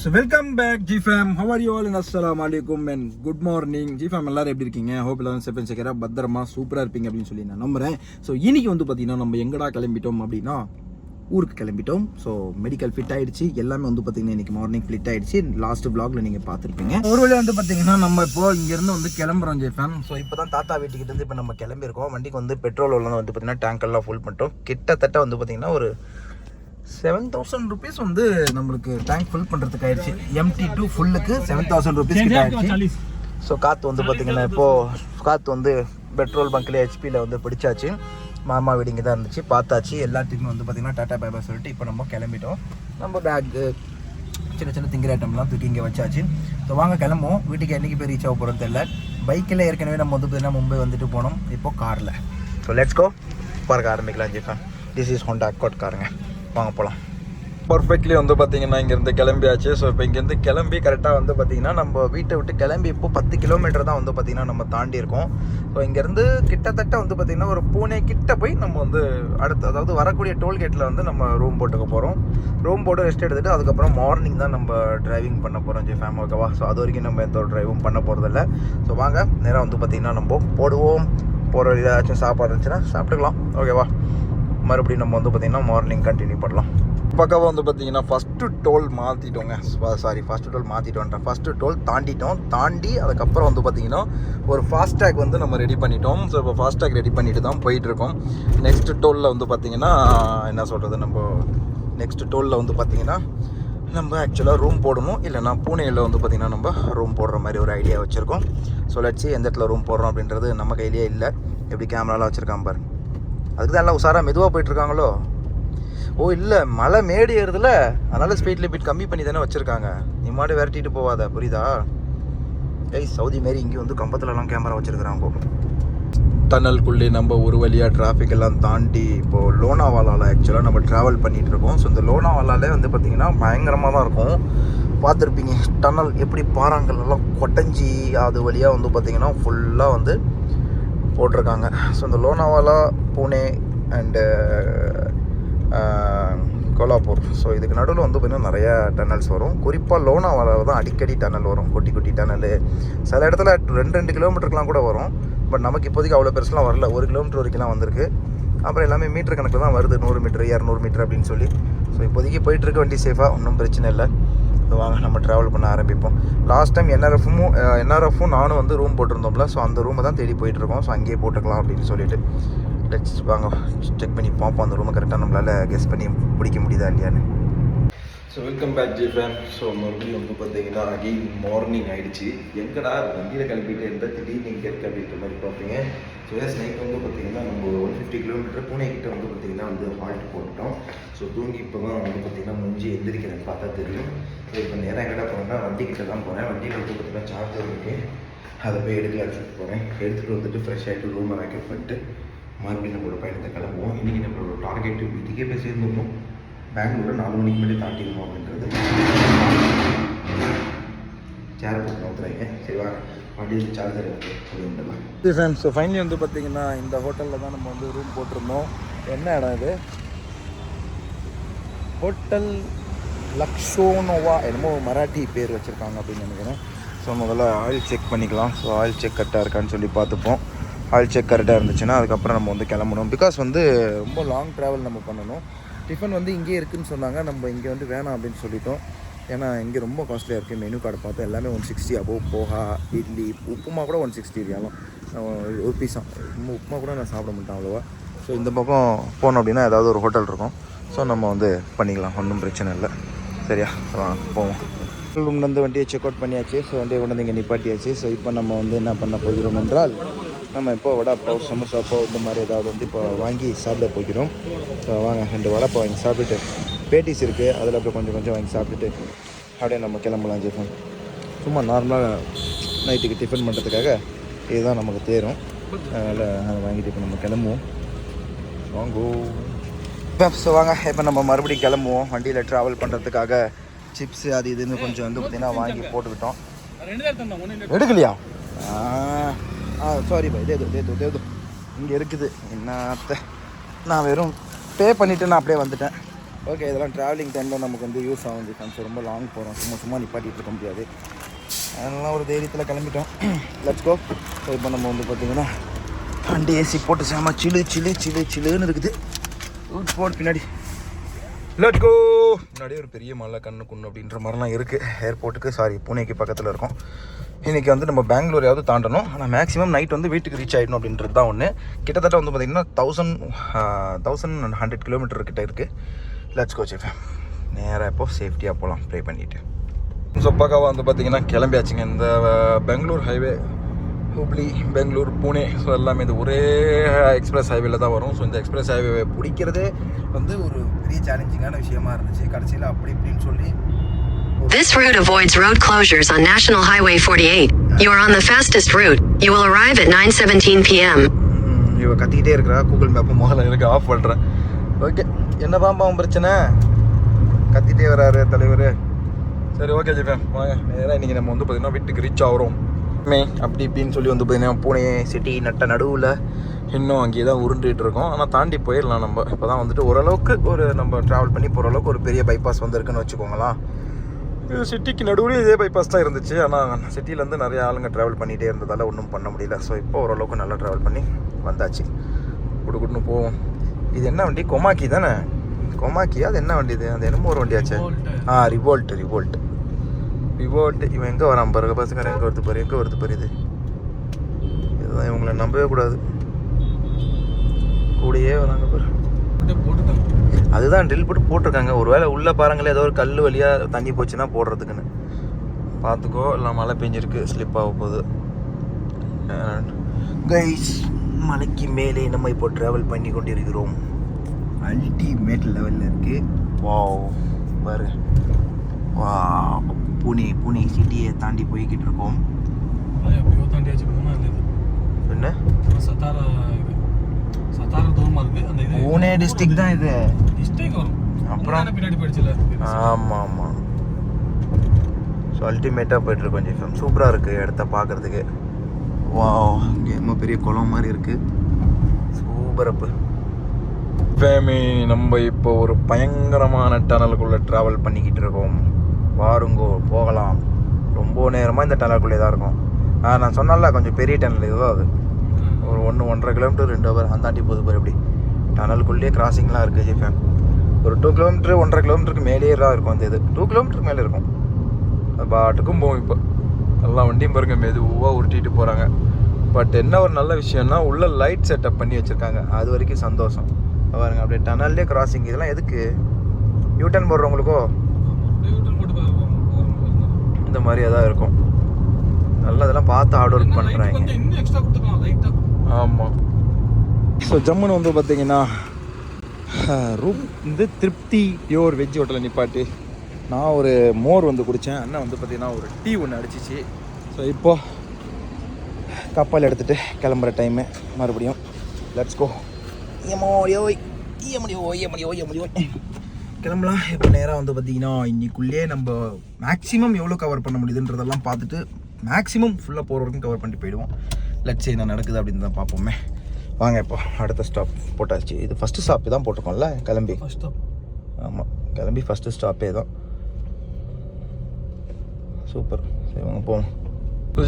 So welcome back G fam how are you all அஸ்லாம் அலைக்கும் and good morning G fam எல்லாரும் எப்படி இருக்கீங்க? ஹோப் எல்லாரும் செப்பன் செக்கரா பத்திரமா சூப்பராக இருப்பீங்க அப்படின்னு சொல்லி நான் நம்புகிறேன் ஸோ இன்றைக்கி வந்து பார்த்தீங்கன்னா நம்ம எங்கடா கிளம்பிட்டோம் அப்படின்னா ஊருக்கு கிளம்பிட்டோம். ஸோ மெடிக்கல் ஃபிட் ஆயிடுச்சு. எல்லாமே வந்து பார்த்தீங்கன்னா இன்றைக்கி மார்னிங் ஃபிட் ஆயிடுச்சு. லாஸ்ட் vlogல நீங்கள் பார்த்துருப்பீங்க. ஒரு வழியாக வந்து பார்த்தீங்கன்னா நம்ம இப்போ இங்கேருந்து வந்து கிளம்புறோம் ஜி ஃபேம் ஸோ இப்போ தான் தாத்தா வீட்டுக்கிட்டேருந்து இப்போ நம்ம கிளம்பியிருக்கோம். வண்டிக்கு வந்து பெட்ரோல் வந்து பார்த்தீங்கன்னா tank ஃபுல் பண்ணிட்டோம். கிட்டத்தட்ட வந்து பார்த்தீங்கன்னா ஒரு செவன் தௌசண்ட் ருபீஸ் வந்து நம்மளுக்கு டேங்க் ஃபுல் பண்ணுறதுக்கு ஆயிடுச்சு. எம்டி டூ ஃபுல்லுக்கு செவன் தௌசண்ட் ருபீஸ் கிட்ட ஆயிடுச்சு. ஸோ காற்று வந்து பார்த்தீங்கன்னா இப்போது காற்று வந்து பெட்ரோல் பங்க்ல ஹெச்பியில் வந்து பிடிச்சாச்சு. மாமா வீடு இங்கே தான் இருந்துச்சு. பார்த்தாச்சு. எல்லாத்துக்குமே வந்து பார்த்தீங்கன்னா டாட்டா பை சொல்லிட்டு இப்போ நம்ம கிளம்பிட்டோம். நம்ம பேக்கு சின்ன சின்ன திங்கிற ஐட்டம்லாம் தூக்கி இங்கே வச்சாச்சு. ஸோ வாங்க கிளம்புவோம். வீட்டுக்கு என்னைக்கு போய் ரீச் ஆக போகிறோம் தெரியல. பைக்கில் ஏற்கனவே நம்ம வந்து பார்த்தீங்கன்னா மும்பை வந்துட்டு போனோம். இப்போ காரில் ஸோ லெட்ஸ் கோ பார்க்க ஆரம்பிக்கலாம் G fam this is Honda Accord காருங்க வாங்க போகலாம் பர்ஃபெக்ட்லி வந்து பார்த்தீங்கன்னா இங்கேருந்து கிளம்பியாச்சு. ஸோ இப்போ இங்கேருந்து கிளம்பி கரெக்டாக வந்து பார்த்தீங்கன்னா நம்ம வீட்டை விட்டு கிளம்பி இப்போ பத்து கிலோமீட்டர் தான் வந்து பார்த்திங்கன்னா நம்ம தாண்டி இருக்கோம். ஸோ இங்கேருந்து கிட்டத்தட்ட வந்து பார்த்திங்கன்னா ஒரு பூனே கிட்ட போய் நம்ம வந்து அடுத்து அதாவது வரக்கூடிய டோல்கேட்டில் வந்து நம்ம ரூம் போட்டுக்க போகிறோம் ரூம் போட்டு ரெஸ்ட் எடுத்துகிட்டு அதுக்கப்புறம் மார்னிங் தான் நம்ம டிரைவிங் பண்ண போகிறோம் ஜி ஃபேம் ஓகேவா ஸோ அது வரைக்கும் நம்ம எந்த ஒரு டிரைவும் பண்ண போகிறதில்ல ஸோ வாங்க நேராக வந்து பார்த்திங்கன்னா நம்ம போடுவோம். போகிற ஏதாச்சும் சாப்பாடு இருந்துச்சுன்னா சாப்பிட்டுக்கலாம். ஓகேவா மறுபடியும் நம்ம வந்து பார்த்திங்கன்னா மார்னிங் கண்டினியூ பண்ணலாம். பக்காவாக வந்து பார்த்தீங்கன்னா ஃபஸ்ட்டு டோல் மாற்றிட்டோங்க சாரி ஃபஸ்ட்டு டோல் மாற்றிட்டோன்றேன் ஃபஸ்ட்டு டோல் தாண்டிட்டோம். தாண்டி அதுக்கப்புறம் வந்து பார்த்தீங்கன்னா ஒரு ஃபாஸ்டேக் வந்து நம்ம ரெடி பண்ணிட்டோம். ஸோ இப்போ ஃபாஸ்டேக் ரெடி பண்ணிட்டு தான் போயிட்டுருக்கோம். நெக்ஸ்ட்டு டோலில் வந்து பார்த்தீங்கன்னா என்ன சொல்கிறது நம்ம நெக்ஸ்ட் டோலில் வந்து பார்த்தீங்கன்னா நம்ம ஆக்சுவலாக ரூம் போடணும். இல்லைனா பூனேயில் வந்து பார்த்திங்கன்னா நம்ம ரூம் போடுற மாதிரி ஒரு ஐடியா வச்சுருக்கோம். ஸோ லட்சி எந்த இடத்துல ரூம் போடுறோம் அப்படின்றது நம்ம கையிலேயே இல்லை. எப்படி கேமராலாம் வச்சுருக்கான் பாரு. அதுக்கு தான் எல்லாம் உஷாராக மெதுவாக போயிட்டுருக்காங்களோ? ஓ இல்லை மலை மேடு ஏறுதுல. அதனால் ஸ்பீட் லிமிட் கம்மி பண்ணி தானே வச்சுருக்காங்க. நீ மாட்டு விரட்டிட்டு போவாத புரியுதா? ஏய் சவுதி மாரி இங்கேயும் வந்து கம்பத்துலலாம் கேமரா வச்சுருக்குறாங்க டனல்குள்ளே நம்ம ஒரு வழியாக டிராஃபிக் எல்லாம் தாண்டி இப்போது லோனாவாலாவில் ஆக்சுவலாக நம்ம ட்ராவல் பண்ணிகிட்டு இருக்கோம். ஸோ இந்த லோனாவாலாலே வந்து பார்த்திங்கன்னா பயங்கரமாக தான் இருக்கும். பார்த்துருப்பீங்க டனல் எப்படி பாறாங்கல் எல்லாம் கொட்டஞ்சி அது வழியாக வந்து பார்த்திங்கன்னா ஃபுல்லாக வந்து போட்டிருக்காங்க. ஸோ இந்த லோனாவாலா பூனே அண்டு கோலாப்பூர் ஸோ இதுக்கு நடுவில் வந்து பார்த்திங்கன்னா நிறையா டனல்ஸ் வரும். குறிப்பாக லோனாவாலாவில் தான் அடிக்கடி டனல் வரும். குட்டி குட்டி டனலு சில இடத்துல ரெண்டு ரெண்டு கிலோமீட்டருக்குலாம் கூட வரும். பட் நமக்கு இப்போதைக்கு அவ்வளோ பெருசுலாம் வரல. ஒரு கிலோமீட்டர் வரைக்கும்லாம் வந்திருக்கு. அப்புறம் எல்லாமே மீட்டர் கணக்கில் தான் வருது. நூறு மீட்டர் இரநூறு மீட்டர் அப்படின்னு சொல்லி. ஸோ இப்போதைக்கு போயிட்டுருக்க வண்டி சேஃபாக ஒன்றும் பிரச்சனை இல்லை. ஸோ வாங்க நம்ம ட்ராவல் பண்ண ஆரம்பிப்போம். லாஸ்ட் டைம் என்ஆர்எஃப்பும் என்ஆர்எஃப்பும் நானும் வந்து ரூம் போட்டிருந்தோம்ல. ஸோ அந்த ரூமை தான் தேடி போயிட்டுருக்கோம். ஸோ அங்கேயே போட்டுக்கலாம் அப்படின்னு சொல்லிட்டு. லெட்ஸ் வாங்க செக் பண்ணி பார்ப்போம். அந்த ரூமை கரெக்டாக நம்மளால் கெஸ் பண்ணி பிடிக்க முடியுதா இல்லையான்னு. So welcome back G fam so மறுபடியும் வந்து பார்த்தீங்கன்னா அகெயின் மார்னிங் ஆகிடுச்சு எங்கடா வண்டியில் கிளம்பிட்டு எந்த திடீர்னு இங்கே இருக்கு அப்படின்ற மாதிரி பார்ப்பீங்க. ஸோ எஸ் நைட் வந்து பார்த்தீங்கன்னா நம்ம ஒன் ஃபிஃப்டி கிலோமீட்டர் பூனே கிட்டே வந்து பார்த்தீங்கன்னா வந்து ஹால்ட் போட்டோம் ஸோ தூங்கி இப்போ தான் வந்து பார்த்தீங்கன்னா முடிஞ்சு எந்திரிக்கிறேன் பார்த்தா தெரியும். ஸோ இப்போ நேரம் எங்கடா போனேன்னா வண்டி கிட்ட தான் போகிறேன் வண்டியில் வந்து பார்த்தீங்கன்னா சார்ஜர் இருக்குது அதை போய் எடுக்கல எடுத்துகிட்டு போகிறேன் எடுத்துகிட்டு வந்துட்டு ஃப்ரெஷ் ஆகிட்டு ரூமை வேக்கப் பண்ணிட்டு மறுபடியும் நம்மளோட பயணத்தை கிளம்புவோம். இன்றைக்கி நம்மளோட டார்கெட் வீட்டுக்கே போய் சேர்ந்துருந்தோம் பெங்களூரை நாலு மணிக்கு முன்னாடி தாண்டிடுவோம் அப்படின்றது. சேரை போட்டு நோத்துறாங்க சரி வாங்க வண்டியில் சார்ஜர் அப்படின்றலாம் இது ஃப்ரெண்ட்ஸ் ஸோ ஃபைனலி வந்து பார்த்தீங்கன்னா இந்த ஹோட்டலில் தான் நம்ம வந்து ரூம் போட்டிருந்தோம். என்ன இடம் இது? ஹோட்டல் லக்ஷோனோவா என்னமோ மராட்டி பேர் வச்சுருக்காங்க அப்படின்னு நினைக்கிறேன். ஸோ முதல்ல ஆயில் செக் பண்ணிக்கலாம். ஸோ ஆயில் செக் கரெக்டாக இருக்கான்னு சொல்லி பார்த்துப்போம். ஆயில் செக் கரெக்டாக இருந்துச்சுன்னா அதுக்கப்புறம் நம்ம வந்து கிளம்பணும். பிகாஸ் வந்து ரொம்ப லாங் ட்ராவல் நம்ம பண்ணணும். டிஃபன் வந்து இங்கேயே இருக்குதுன்னு சொன்னாங்க. நம்ம இங்கே வந்து வேணாம் அப்படின்னு சொல்லிட்டோம். ஏன்னா இங்கே ரொம்ப காஸ்ட்லியாக இருக்குது மெனு கார்டு பார்த்தா எல்லாமே one sixty above poha idli upma கூட ஒன் சிக்ஸ்டி இருக்கலாம் ஒரு பீஸ் உப்புமா கூட நான் சாப்பிட மாட்டேன் அவ்வளோவா. ஸோ இந்த பக்கம் போனோம் அப்படின்னா ஏதாவது ஒரு ஹோட்டல் இருக்கும். ஸோ நம்ம வந்து பண்ணிக்கலாம். ஒன்றும் பிரச்சனை இல்லை. சரியா? போவோம். ரூம்லேருந்து வண்டியை செக் அவுட் பண்ணியாச்சு. ஸோ வண்டியை கொண்டு வந்து இங்கே நிப்பாட்டியாச்சு. ஸோ இப்போ நம்ம வந்து என்ன பண்ண போகிறோம் என்றால் நம்ம இப்போ வடை பாவ் சமோசா பாவ் இந்த மாதிரி ஏதாவது வந்து இப்போ வாங்கி சாப்பிட போகிறோம். ஸோ வாங்க ரெண்டு வடை பாவ் வாங்கி சாப்பிட்டுட்டு பேட்டிஸ் இருக்குது அதில் அப்படியே கொஞ்சம் கொஞ்சம் வாங்கி சாப்பிட்டுட்டு அப்படியே நம்ம கிளம்பலாம் ஜெஃபன் சும்மா நார்மலாக நைட்டுக்கு டிஃபன் பண்ணுறதுக்காக இதுதான் நமக்கு தேரும். அதனால் அதை வாங்கிட்டு இப்போ நம்ம கிளம்புவோம். வாங்கோ. ஸோ வாங்க இப்போ நம்ம மறுபடியும் கிளம்புவோம். வண்டியில் ட்ராவல் பண்ணுறதுக்காக சிப்ஸ் அது இதுன்னு கொஞ்சம் வந்து பார்த்திங்கன்னா வாங்கி போட்டுக்கிட்டோம் எடுக்கலையா? ஆ சாரி பாய் தேது தேது தேது இங்கே இருக்குது. என்னத்த? நான் வெறும் பே பண்ணிவிட்டு நான் அப்படியே வந்துட்டேன். ஓகே இதெல்லாம் ட்ராவலிங் டைமில் நமக்கு வந்து யூஸ் ஆகும் ஜிஃபேம் ரொம்ப லாங் போகிறோம் சும்மா சும்மா நிப்பாட்டிட்டு இருக்க முடியாது. அதெல்லாம் ஒரு தைரியத்தில் கிளம்பிட்டோம். லெட்ஸ் கோ ஸோ இப்போ நம்ம வந்து பார்த்தீங்கன்னா வண்டி ஏசி போட்டு சாம சிலு சிலு சிலு சிலுன்னு இருக்குது. ரூட் போட் பின்னாடி. லெட் கோ முன்னாடியே ஒரு பெரிய மலை கண்ணு குன்னு அப்படின்ற மாதிரிலாம் இருக்குது ஏர்போர்ட்டுக்கு சாரி பூனேக்கு பக்கத்தில் இருக்கும். இன்றைக்கி வந்து நம்ம பெங்களூரையாவது தாண்டணும். ஆனால் மேக்ஸிமம் நைட் வந்து வீட்டுக்கு ரீச் ஆகிடணும் அப்படின்றது தான் ஒன்று கிட்டத்தட்ட வந்து பார்த்திங்கன்னா தௌசண்ட் தௌசண்ட் ஹண்ட்ரட் கிலோமீட்டர் கிட்ட இருக்குது லட்ஸ் கோ நேராக இப்போது சேஃப்டியாக போகலாம் ப்ரே பண்ணிவிட்டு ஸோ பக்காவாக வந்து பார்த்திங்கன்னா கிளம்பியாச்சுங்க. இந்த பெங்களூர் ஹைவே ஹுப்ளி பெங்களூர் புனே. ஸோ எல்லாமே இது ஒரே எக்ஸ்பிரஸ் ஹைவேல தான் வரும். ஸோ இந்த எக்ஸ்பிரஸ் ஹைவே பிடிக்கிறதே வந்து ஒரு பெரிய சேலஞ்சிங்கான விஷயமா இருந்துச்சு. கடைசியில் அப்படி இப்படின்னு சொல்லி This route avoids road closures on National Highway 48. You are on the fastest route. You will arrive at 9:17 p.m. இவ கத்திட்டே இருக்கிறா. கூகுள் மேப் முதல்ல எனக்கு ஆஃப் பண்ணுறேன் ஓகே என்ன பாம்பா பிரச்சனை? கத்திட்டே வராரு தலைவர். சரி ஓகே ஜிஃபேன் வாங்க. நேராக இன்றைக்கி நம்ம வந்து பார்த்திங்கன்னா வீட்டுக்கு ரீச் ஆகிறோம். மே அப்படி இப்படின்னு சொல்லி வந்து பார்த்திங்கன்னா பூனே சிட்டி நட்ட நடுவில் இன்னும் அங்கேயே தான் உருண்டுகிட்டு இருக்கோம். ஆனால் தாண்டி போயிடலாம் நம்ம. இப்போ தான் வந்துட்டு ஓரளவுக்கு ஒரு நம்ம ட்ராவல் பண்ணி போகிற அளவுக்கு ஒரு பெரிய பைபாஸ் வந்திருக்குன்னு வச்சுக்கோங்களேன். இது சிட்டிக்கு நடுவில் இதே பைபாஸ் தான் இருந்துச்சு. ஆனால் சிட்டிலேருந்து நிறைய ஆளுங்க ட்ராவல் பண்ணிகிட்டே இருந்ததால் ஒன்றும் பண்ண முடியல. ஸோ இப்போ ஓரளவுக்கு நல்லா ட்ராவல் பண்ணி வந்தாச்சு. குடுக்குடுன்னு போவோம். இது என்ன வண்டி? கொமாக்கி தானே? கொமாக்கி அது என்ன வண்டி இது? அது என்னமோ ஒரு வண்டியாச்சே ஆ ரிவோல்ட் ரிவோல்ட் ரிவோல்ட் இவன் எங்கே வரான் பாருங்க பசங்க எங்கே வருது பாரு எங்கே வருது பாரு இது? இதுதான் இவங்களை நம்பவே கூடாது. கூடயே வராங்க பாரு. அதுதான் ட்ரில் போட்டு போட்டிருக்காங்க. ஒருவேளை உள்ளே பாருங்களேன் ஏதோ ஒரு கல் வழியாக தண்ணி போச்சுன்னா போடுறதுக்குன்னு. பார்த்துக்கோ இல்லை மழை பெஞ்சிருக்கு ஸ்லிப் ஆக போகுது. கைஸ் மலைக்கு மேலே நம்ம இப்போ ட்ராவல் பண்ணி கொண்டிருக்கிறோம். அல்டிமேட் லெவலில் இருக்கு. வாவ் பாரு. வா புனே புனே சிட்டியை தாண்டி போய்கிட்டு இருக்கோம். என்ன? சத்தாரா சத்தாரா தூரமா இருக்கு அந்த இது. டிஸ்ட்ரிக்ட் தான் இது. டிஸ்ட்ரிக்ட் வரும். அப்புறம்? பின்னாடி போயிடுச்சுல. ஆமாம் ஆமாம் ஸோ அல்டிமேட்டாக போயிட்டுருக்கோம் ஜிஃபம் சூப்பராக இருக்குது இடத்த பார்க்குறதுக்கு வா இங்கே ரொம்ப பெரிய குளம் மாதிரி இருக்குது சூப்பரப்பு ஃபேமி நம்ம இப்போ ஒரு பயங்கரமான டனலுக்குள்ளே ட்ராவல் பண்ணிக்கிட்டு இருக்கோம். வாருங்கோ போகலாம். ரொம்ப நேரமாக இந்த டனலுக்குள்ளே தான் இருக்கும். ஆ நான் சொன்னல கொஞ்சம் பெரிய டனல் இதுதான் அது. ஒரு ஒன்று ஒன்றரை கிலோமீட்டர் ரெண்டு ஹவர் அந்தாண்டி போகுது பாரு எப்படி. டனலுக்குள்ளேயே கிராசிங்லாம் இருக்குது ஜிஃபேம் ஒரு டூ கிலோமீட்டர் ஒன்றரை கிலோமீட்டருக்கு மேலேயே தான் இருக்கும் அந்த இது. டூ கிலோமீட்டருக்கு மேலே இருக்கும். பாட்டுக்கும் போகும் இப்போ. எல்லா வண்டியும் பாருங்க மெதுவாக உருட்டிட்டு போகிறாங்க பட் என்ன ஒரு நல்ல விஷயம்னா உள்ள லைட் செட்டப் பண்ணி வச்சுருக்காங்க. அது வரைக்கும் சந்தோஷம். பாருங்க அப்படியே டனல்லே கிராசிங் இதெல்லாம் எதுக்கு? யூட்டன் போடுறவங்களுக்கோ. இந்த மாதிரி ஏதாவது இருக்கும். நல்லா இதெல்லாம் பார்த்து ஹார்ட் ஒர்க் பண்ணுறாங்க ஆமாம் ஸோ ஜம்முன்னு வந்து பார்த்தீங்கன்னா ரூம் வந்து திருப்தி பியோர் வெஜ் ஹோட்டலில் நிப்பாட்டி நான் ஒரு மோர் வந்து குடித்தேன் அண்ணன் வந்து பார்த்திங்கன்னா ஒரு டீ ஒன்று அடிச்சிச்சு. ஸோ இப்போ கப்பல் எடுத்துகிட்டு கிளம்புற டைமு மறுபடியும் லெட்ஸ் கோ ஏமோடியோ ஏமடியோ ஏமடியோ ஏமடியோ கிளம்பலாம். இப்போ நேராக வந்து பார்த்திங்கன்னா இன்றைக்குள்ளே நம்ம மேக்ஸிமம் எவ்வளோ கவர் பண்ண முடியுதுன்றதெல்லாம் பார்த்துட்டு மேக்ஸிமம் ஃபுல்லாக போகிற வரைக்கும் கவர் பண்ணிட்டு போயிடுவோம். லட்சம் என்ன நடக்குது அப்படின்னு தான் பார்ப்போமே. வாங்க இப்போ அடுத்த ஸ்டாப் போட்டாச்சு. இது ஃபஸ்ட்டு ஸ்டாப் தான் போட்டிருக்கோம்ல கிளம்பி. ஃபர்ஸ்ட் ஆமாம் கிளம்பி ஃபஸ்ட்டு ஸ்டாப்பே தான். சூப்பர். சரி வாங்க போவோம்.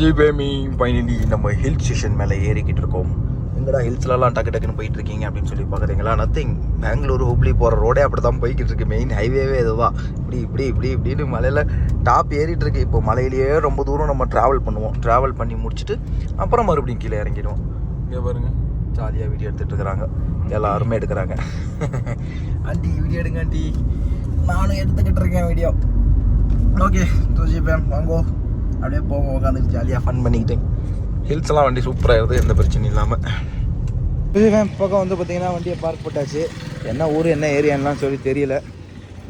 ஜிபேமி ஃபைனலி நம்ம ஹில் ஸ்டேஷன் மேலே ஏறிக்கிட்டு இருக்கோம். எங்கடா ஹில்ஸ்லலாம் டக்கு டக்குன்னு போயிட்டு இருக்கீங்க அப்படின்னு சொல்லி பார்க்குறீங்களா நத்திங் பெங்களூர் ஹூப்ளி போகிற ரோடே அப்படி தான் போய்கிட்டு இருக்கு மெயின் ஹைவேவே இதுதான் இப்படி இப்படி இப்படி இப்படின்னு மலையில் டாப் ஏறிட்டு இருக்கு இப்போ மலையிலேயே ரொம்ப தூரம் நம்ம ட்ராவல் பண்ணுவோம். ட்ராவல் பண்ணி முடிச்சுட்டு அப்புறம் மறுபடியும் கீழே இறங்கிடுவோம். இங்கே பாருங்க. ஜாலியாக வீடியோ எடுத்துகிட்டு இருக்கிறாங்க எல்லாருமே எடுக்கிறாங்க. ஆண்டி வீடியோ எடுங்க ஆண்டி. நானும் எடுத்துக்கிட்டு இருக்கேன் வீடியோ ஓகே துஜி பேம் வாங்கோ. அப்படியே போவோம் உட்காந்துட்டு ஜாலியாக ஃபன் பண்ணிக்கிட்டு. ஹில்ஸ்லாம் வண்டி சூப்பராக இருக்குது எந்த பிரச்சனையும் இல்லாமல் துஜி பக்கம் வந்து பார்த்தீங்கன்னா வண்டியை பார்க் போட்டாச்சு. என்ன ஊர் என்ன ஏரியான்லாம் சொல்லி தெரியல.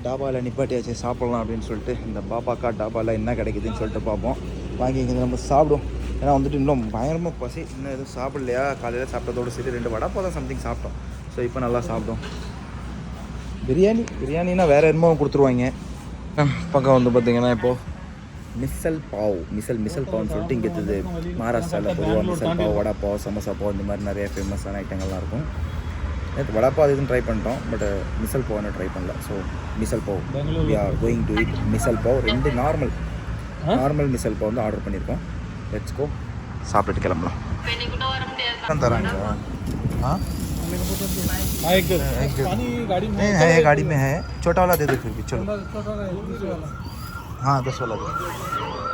டாபாவில் நிப்பாட்டியாச்சு சாப்பிட்லாம் அப்படின்னு சொல்லிட்டு. இந்த பாப்பாக்கா டாபாவில் என்ன கிடைக்குதுன்னு சொல்லிட்டு பார்ப்போம். வாங்கி இங்கே நம்ம சாப்பிடுவோம். ஏன்னா வந்துட்டு இன்னும் பயங்கரமாக பசி இன்னும் எதுவும் சாப்பிடலையா? காலையில் சாப்பிட்டதோட சரி ரெண்டு வடை தான் சம்திங் சாப்பிட்டோம். ஸோ இப்போ நல்லா சாப்பிட்டோம். பிரியாணி பிரியாணினா வேறு என்னமோ கொடுத்துருவாங்க. பக்கம் வந்து பார்த்தீங்கன்னா இப்போது மிசல் பாவ் மிசல் மிசல் பாவ்னு சொல்லிட்டு இங்கே இருக்குது. மகாராஷ்டிராவில் பொதுவாக மிசல் பாவ் வடை பாவ் சமோசா பாவ் இந்த மாதிரி நிறைய ஃபேமஸான ஐட்டங்கள்லாம் இருக்கும். நேற்று வடப்பா அது இதுன்னு ட்ரை பண்ணிட்டோம் பட் மிசல் போவை ட்ரை பண்ணல. So misal pav. We are going to it misal pav. ரெண்டு நார்மல்? நார்மல் மிசல் பவ் வந்து ஆர்டர் பண்ணியிருக்கோம். லெட்ஸ் கோ சாப்பிட்டுட்டு கிளம்பலாம் தராங்க हाँ हाँ एक पानी गाड़ी में नहीं है गाड़ी में है छोटा वाला दे दो फिर भी चलो छोटा सा है, दूसरे वाला हाँ दस वाला दो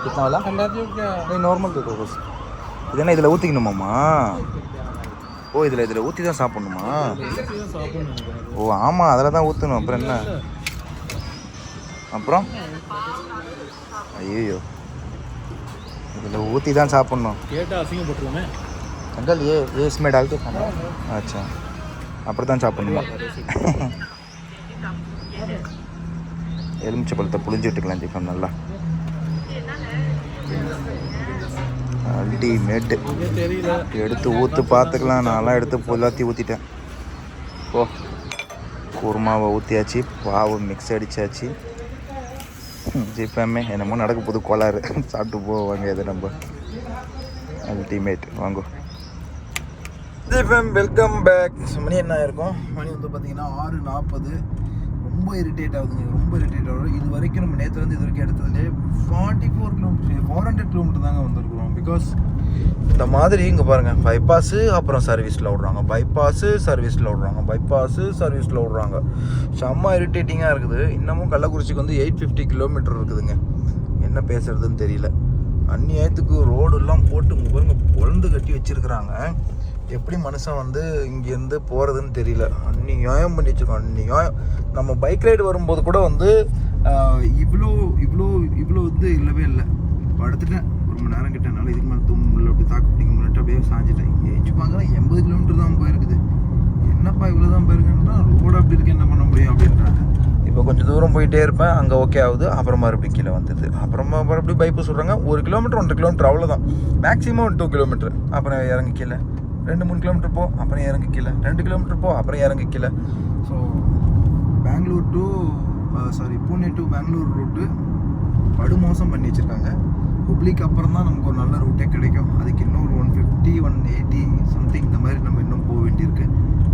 कितना वाला ठंडा दियो क्या नहीं நார்மல் दे दो बस இது என்ன இதில் ஊற்றிக்கணுமாம்மா ஓ இதில் இதில் ஊற்றி தான் சாப்பிட்ணுமா சாப்பிடணும் நினைக்கிறேன். ஓ ஆமாம் அதில் தான் ஊற்றணும் அப்புறம் என்ன அப்புறம் ஐயோ இதில் ஊற்றி தான் சாப்பிட்ணும் கேட்டா அசிங்கப்பட்டுருவோமே अंकल ये ये इसमें डाल के खाना अच्छा அப்படி தான் சாப்பிடணுமா எலுமிச்சை பழத்தை புளிஞ்சு விட்டுக்கலாம் டிஃபன் நல்லா அல்டிமேட்டு இது தெரியல எடுத்து ஊற்று பார்த்துக்கலாம் நான்லாம் எடுத்து எல்லாத்தையும் ஊற்றிட்டேன் ஓ குருமாவை ஊற்றியாச்சு பாவு மிக்ஸ் அடித்தாச்சு ஜிஃபேமே என்னமோ நடக்க போகுது கோளாறு. சாப்பிட்டு போவாங்க இது நம்ம. அல்டிமேட் வாங்கோ. ஜிஃபேம் வெல்கம் பேக் மணி என்ன இருக்கும் மணி வந்து பார்த்தீங்கன்னா ஆறு நாற்பது ரொம்ப இரிட்டேட் ஆகுதுங்க. ரொம்ப இரிட்டேட் ஆகுது. இது வரைக்கும் நம்ம நேற்று வந்து இது வரைக்கும் எடுத்ததுலேயே forty four kilometre four hundred kilometre தாங்க வந்திருக்கிறோம். பிகாஸ் இந்த மாதிரி இங்கே பாருங்கள் பைபாஸு அப்புறம் சர்வீஸில் விட்றாங்க. பைபாஸு சர்வீஸில் விட்றாங்க. பைபாஸு சர்வீஸில் விட்றாங்க. செம்ம இரிட்டேட்டிங்காக இருக்குது. இன்னமும் கள்ளக்குறிச்சிக்கு வந்து எயிட் ஃபிஃப்டி கிலோமீட்டர் இருக்குதுங்க. என்ன பேசுறதுன்னு தெரியல. அந்நியாயத்துக்கு ரோடெல்லாம் போட்டு பாருங்க பொழந்து கட்டி வச்சிருக்கிறாங்க. எப்படி மனுஷன் வந்து இங்கேருந்து போகிறதுன்னு தெரியல. அந்நியாயம் பண்ணி வச்சிருக்கோம் அந்நியாயம். நம்ம பைக் ரைடு வரும்போது கூட வந்து இவ்வளோ இவ்வளோ இவ்வளோ வந்து இல்லவே இல்லை. படுத்துட்டேன். ஒரு மணி நேரம் கிட்ட என்னால் இதுக்கு மேலே தூங்க முடியல. அப்படி தாக்கு பிடிக்க முடியல அப்படியே சாஞ்சிட்டேன். ஏச்சு பார்க்குறேன் எண்பது கிலோமீட்டர் தான் போயிருக்குது. என்னப்பா இவ்வளோ தான் போயிருக்குன்னா ரோடு அப்படி இருக்கு என்ன பண்ண முடியும் அப்படின்றாங்க. இப்போ கொஞ்சம் தூரம் போயிட்டே இருப்பேன். அங்கே ஓகே ஆகுது. அப்புறம் மறுபடியும் கீழே வந்துடுது. அப்புறமா மறுபடியும் பைப்பு சொல்கிறாங்க ஒரு கிலோமீட்டர் ஒன்றரை கிலோமீட்டர் அவ்வளோதான் மேக்ஸிமம் டூ கிலோமீட்டர் அப்புறம் இறங்கி கீழே. ரெண்டு மூணு கிலோமீட்டர் போ அப்புறம் இறங்கி கீழே. ரெண்டு கிலோமீட்டர் போ அப்புறம் இறங்கி கீழே. So Bangalore to sorry Pune to Bangalore route படுமோசம் பண்ணி வச்சுருக்காங்க. ஹுப்ளிக்கு அப்புறம் தான் நமக்கு ஒரு நல்ல ரூட்டே கிடைக்கும். அதுக்கு இன்னும் ஒரு one fifty one eighty something இந்த மாதிரி நம்ம இன்னும் போக வேண்டியிருக்கு.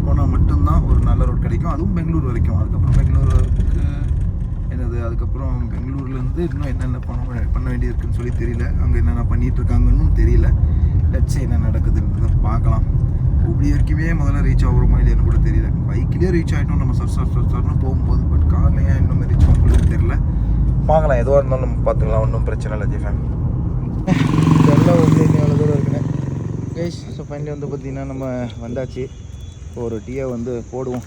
போனால் மட்டும்தான் ஒரு நல்ல ரூட் கிடைக்கும். அதுவும் பெங்களூர் வரைக்கும். அதுக்கப்புறம் பெங்களூருக்கு என்னது? அதுக்கப்புறம் பெங்களூர்லேருந்து இன்னும் என்னென்ன பண்ண பண்ண வேண்டியிருக்குன்னு சொல்லி தெரியல. அங்கே என்னென்ன பண்ணிகிட்ருக்காங்கன்னு தெரியல. லட்சம் என்ன நடக்குதுன்றதை பார்க்கலாம். இப்படி வரைக்குமே முதல்ல ரீச் ஆகுறோமா இல்லையான்னு கூட தெரியல. பைக்லேயே ரீச் ஆகிட்டோம் நம்ம சர் சர் சர் சர்னு போகும்போது பட் காரில் ஏன் இன்னும் ரீச் ஆகும் தெரியல. பார்க்கலாம். எதுவாக இருந்தாலும் நம்ம பார்த்துக்கலாம். ஒன்றும் பிரச்சனை இல்லை ஜிஃபேன் எல்லாம் ஓகே எவ்வளோ தூரம் இருக்குன்னு கைஸ் ஸோ ஃபைனலி வந்து பார்த்திங்கன்னா நம்ம வந்தாச்சு. ஒரு டீயை வந்து போடுவோம்.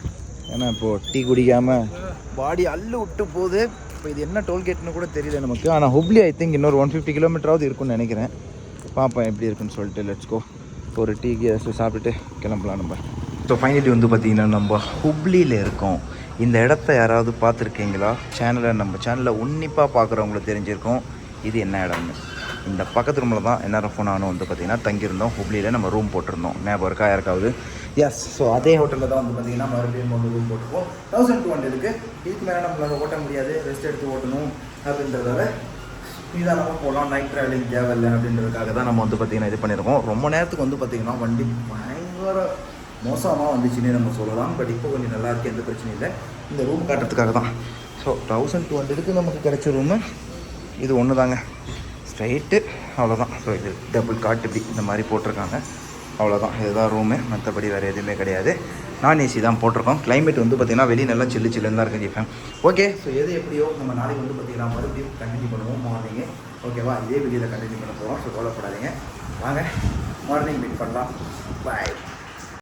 ஏன்னா இப்போது டீ குடிக்காமல் பாடி அள்ளு விட்டு போகுது. இப்போ இது என்ன டோல்கேட்னு கூட தெரியல நமக்கு. ஆனால் ஹுப்ளி ஐ திங்க் இன்னொரு ஒன் ஃபிஃப்டி கிலோமீட்டராவது இருக்கும்னு நினைக்கிறேன். பார்ப்போம் எப்படி இருக்குன்னு சொல்லிட்டு லெட்ஸ்கோ ஒரு டீ கேஸ் சாப்பிட்டுட்டு கிளம்பலாம் நம்ம. ஸோ ஃபைனலி வந்து பார்த்திங்கன்னா நம்ம ஹுப்ளியில் இருக்கோம். இந்த இடத்த யாராவது பார்த்துருக்கீங்களா? சேனலை நம்ம சேனலில் உன்னிப்பாக பார்க்குறவங்களுக்கு தெரிஞ்சிருக்கோம். இது என்ன இடம்னு. இந்த பக்கத்து ரூமில் தான் என்ஆர்எஃப் நானும் வந்து பார்த்திங்கன்னா தங்கியிருந்தோம். ஹுப்ளியில் நம்ம ரூம் போட்டிருந்தோம். ஞாபகம் இருக்கா? யாருக்காவது? எஸ் ஸோ அதே ஹோட்டலில் தான் வந்து பார்த்திங்கன்னா மறுபடியும் வந்து ரூம் போட்டிருக்கோம். தௌசண்ட் டூ ஹண்ட்ரடுக்கு இதுக்கு மேலே நம்மளால் ஓட்ட முடியாது. ரெஸ்ட் எடுத்து ஓட்டணும் அப்படின்றதால நிதானமாக போகலாம் நைட் ட்ராவலிங் தேவையில்லை அப்படின்றதுக்காக தான் நம்ம வந்து பார்த்திங்கன்னா இது பண்ணியிருக்கோம். ரொம்ப நேரத்துக்கு வந்து பார்த்திங்கன்னா வண்டி பயங்கர மோசமாக வந்துச்சுன்னே நம்ம சொல்லலாம். பட் இப்போ கொஞ்சம் நல்லா இருக்குது எந்த பிரச்சனையும் இல்லை. இந்த ரூம் காட்டுறதுக்காக தான். ஸோ தௌசண்ட் டூ ஹண்ட்ரடுக்கு நமக்கு கிடைச்ச ரூமு இது ஒன்று தாங்க ஸ்ட்ரைட்டு அவ்வளோதான் ஸோ இது டபுள் காட் இப்படி இந்த மாதிரி போட்டிருக்காங்க. அவ்வளோதான் இதுதான் ரூமு மற்றபடி வேறு எதுவுமே கிடையாது. நான் ஏசி தான் போட்டிருக்கோம். கிளைமேட் வந்து பார்த்திங்கன்னா வெளியே நல்லா சில்லு சில்லுன்னு தான் இருக்கு ஜிஃபேன் ஓகே ஸோ எது எப்படியோ நம்ம நாளைக்கு வந்து பார்த்திங்கன்னா மறுபடியும் கண்டினியூ பண்ணுவோம் மார்னிங்கு ஓகேவா இதே வெளியில் கண்டினியூ பண்ண போகிறோம் ஸோ கவலைப்படாதீங்க. வாங்க. மார்னிங் மீட் பண்ணலாம். பாய்